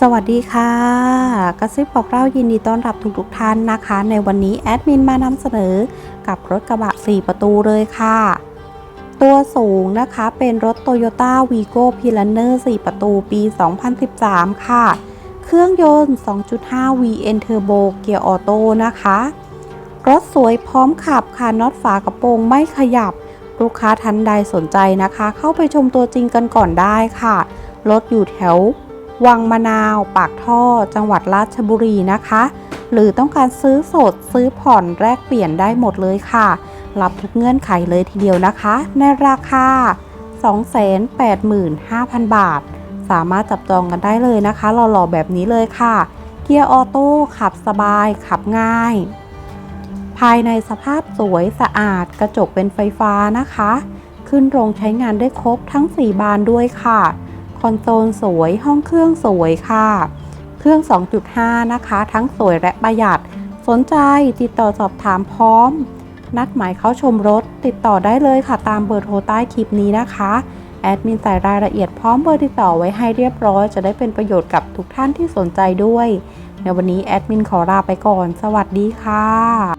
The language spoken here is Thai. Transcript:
สวัสดีค่ะ กระซิบบอกเล่ายินดีต้อนรับทุกๆท่านนะคะ ในวันนี้แอดมินมานำเสนอกับรถกระบะ 4 ประตูเลยค่ะ ตัวสูงนะคะเป็นรถ Toyota Vigo p i l a n e r 4 ประตูปี 2013 ค่ะ เครื่องยนต์ 2.5 VN Turbo เกียร์ออโต้นะคะ รถสวยพร้อมขับค่ะน็อตฝากระโปรงไม่ขยับ ลูกค้าท่านใดสนใจนะคะ เข้าไปชมตัวจริงกันก่อนได้ค่ะ รถอยู่แถว วังมะนาวปากท่อจังหวัดราชบุรีนะคะ หรือต้องการซื้อสดซื้อผ่อนแลกเปลี่ยนได้หมดเลยค่ะ รับทุกเงื่อนไขเลยทีเดียวนะคะ ในราคา 285,000 บาท สามารถจับจองกันได้เลยนะคะหล่อๆแบบนี้เลยค่ะ เกียร์ออโต้ขับสบายขับง่าย ภายในสภาพสวยสะอาดกระจกเป็นไฟฟ้านะคะ ขึ้นโรงใช้งานได้ครบทั้ง 4 บานด้วยค่ะ อนโซลสวย ห้องเครื่องสวยค่ะ เครื่อง 2.5 นะคะ ทั้งสวยและประหยัด สนใจติดต่อสอบถามพร้อม นัดหมายเข้าชมรถ ติดต่อได้เลยค่ะตามเบอร์โทรใต้คลิปนี้นะคะ แอดมินใส่รายละเอียดพร้อมเบอร์ติดต่อไว้ให้เรียบร้อย จะได้เป็นประโยชน์กับทุกท่านที่สนใจด้วย ในวันนี้แอดมินขอลาไปก่อน สวัสดีค่ะ